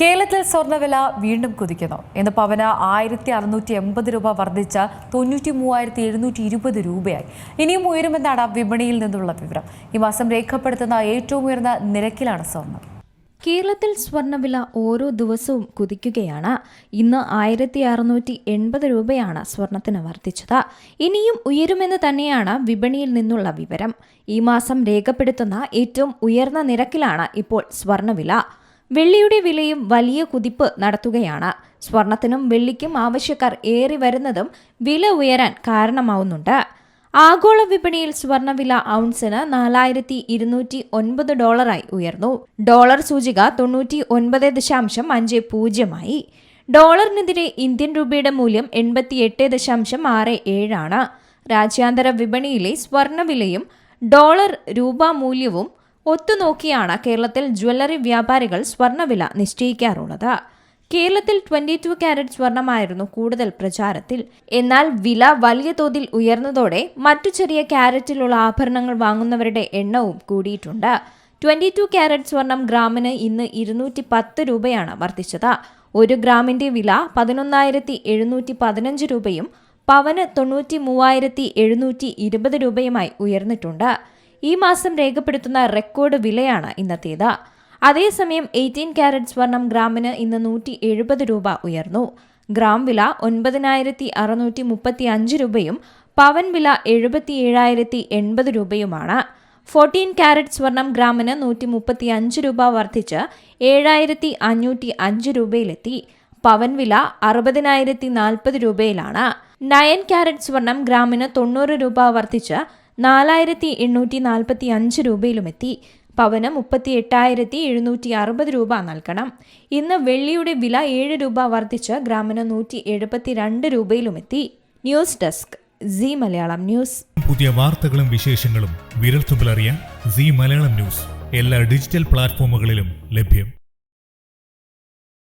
കേരളത്തിൽ സ്വർണവില വീണ്ടും കുതിക്കുന്നു. ഇന്ന് പവന ആയിരത്തി അറുന്നൂറ്റി എൺപത് രൂപ വർദ്ധിച്ച തൊണ്ണൂറ്റി മൂവായിരത്തി എഴുന്നൂറ്റി ഇരുപത് രൂപയായി. ഇനിയും ഉയരുമെന്നാണ് വിപണിയിൽ നിന്നുള്ള വിവരം. ഈ മാസം രേഖപ്പെടുത്തുന്ന ഏറ്റവും ഉയർന്ന നിരക്കിലാണ് സ്വർണം. കേരളത്തിൽ സ്വർണവില ഓരോ ദിവസവും കുതിക്കുകയാണ്. ഇന്ന് ആയിരത്തി അറുന്നൂറ്റി എൺപത് രൂപയാണ് സ്വർണത്തിന് വർദ്ധിച്ചത്. ഇനിയും ഉയരുമെന്ന് തന്നെയാണ് വിപണിയിൽ നിന്നുള്ള വിവരം. ഈ മാസം രേഖപ്പെടുത്തുന്ന ഏറ്റവും ഉയർന്ന നിരക്കിലാണ് ഇപ്പോൾ സ്വർണവില വെള്ളിയുടെ വിലയും വലിയ കുതിപ്പ് നടത്തുകയാണ്. സ്വർണത്തിനും വെള്ളിക്കും ആവശ്യക്കാർ ഏറി വരുന്നതും വില ഉയരാൻ കാരണമാവുന്നുണ്ട്. ആഗോള വിപണിയിൽ സ്വർണവില ഔൺസിന് നാലായിരത്തി ഇരുന്നൂറ്റി ഒൻപത് ഡോളറായി ഉയർന്നു. ഡോളർ സൂചിക തൊണ്ണൂറ്റി ഒൻപത് ദശാംശം അഞ്ച് പൂജ്യമായി. ഡോളറിനെതിരെ ഇന്ത്യൻ രൂപയുടെ മൂല്യം എൺപത്തിയെട്ട് ദശാംശം ആറ് ഏഴാണ്. രാജ്യാന്തര വിപണിയിലെ സ്വർണവിലയും ഡോളർ രൂപ മൂല്യവും ഒത്തുനോക്കിയാണ് കേരളത്തിൽ ജ്വല്ലറി വ്യാപാരികൾ സ്വർണവില നിശ്ചയിക്കാറുള്ളത്. കേരളത്തിൽ ട്വന്റി ടു ക്യാരറ്റ് സ്വർണമായിരുന്നു കൂടുതൽ പ്രചാരത്തിൽ. എന്നാൽ വില വലിയ തോതിൽ ഉയർന്നതോടെ മറ്റു ചെറിയ കാരറ്റിലുള്ള ആഭരണങ്ങൾ വാങ്ങുന്നവരുടെ എണ്ണവും കൂടിയിട്ടുണ്ട്. ട്വന്റി ടു ക്യാരറ്റ് സ്വർണം ഗ്രാമിന് ഇന്ന് ഇരുന്നൂറ്റി പത്ത് രൂപയാണ് വർദ്ധിച്ചത്. ഒരു ഗ്രാമിന്റെ വില പതിനൊന്നായിരത്തി എഴുന്നൂറ്റി പതിനഞ്ച് രൂപയും പവന് തൊണ്ണൂറ്റി മൂവായിരത്തി എഴുന്നൂറ്റി ഇരുപത് രൂപയുമായി ഉയർന്നിട്ടുണ്ട്. ഈ മാസം രേഖപ്പെടുത്തുന്ന റെക്കോർഡ് വിലയാണ് ഇന്നത്തേത്. അതേസമയം എയ്റ്റീൻ കാരറ്റ് സ്വർണം ഗ്രാമിന് ഇന്ന് നൂറ്റി എഴുപത് രൂപ ഉയർന്നു. ഗ്രാം വില ഒൻപതിനായിരത്തി അറുന്നൂറ്റി മുപ്പത്തി അഞ്ച് രൂപയും പവൻ വില എഴുപത്തി ഏഴായിരത്തി എൺപത് രൂപയുമാണ്. ഫോർട്ടീൻ കാരറ്റ് സ്വർണം ഗ്രാമിന് നൂറ്റി മുപ്പത്തി അഞ്ച് രൂപ വർദ്ധിച്ച് ഏഴായിരത്തി അഞ്ഞൂറ്റി അഞ്ച് രൂപയിലെത്തി. പവൻ വില അറുപതിനായിരത്തി നാൽപ്പത് രൂപയിലാണ്. നയൻ കാരറ്റ് സ്വർണം ഗ്രാമിന് തൊണ്ണൂറ് രൂപ വർദ്ധിച്ച് നാലായിരത്തി എണ്ണൂറ്റി നാൽപ്പത്തി അഞ്ച് രൂപയിലുമെത്തി. പവന് മുപ്പത്തി എട്ടായിരത്തി എഴുന്നൂറ്റി അറുപത് രൂപ നൽകണം. ഇന്ന് വെള്ളിയുടെ വില ഏഴ് രൂപ വർദ്ധിച്ച് ഗ്രാമിന് നൂറ്റി എഴുപത്തി രണ്ട് രൂപയിലുമെത്തി. News desk Zee Malayalam news. പുതിയ വാർത്തകളും വിശേഷങ്ങളും വിരൽത്തുമ്പിലറിയാൻ സി മലയാളം ന്യൂസ് എല്ലാ ഡിജിറ്റൽ പ്ലാറ്റ്ഫോമുകളിലും ലഭ്യം.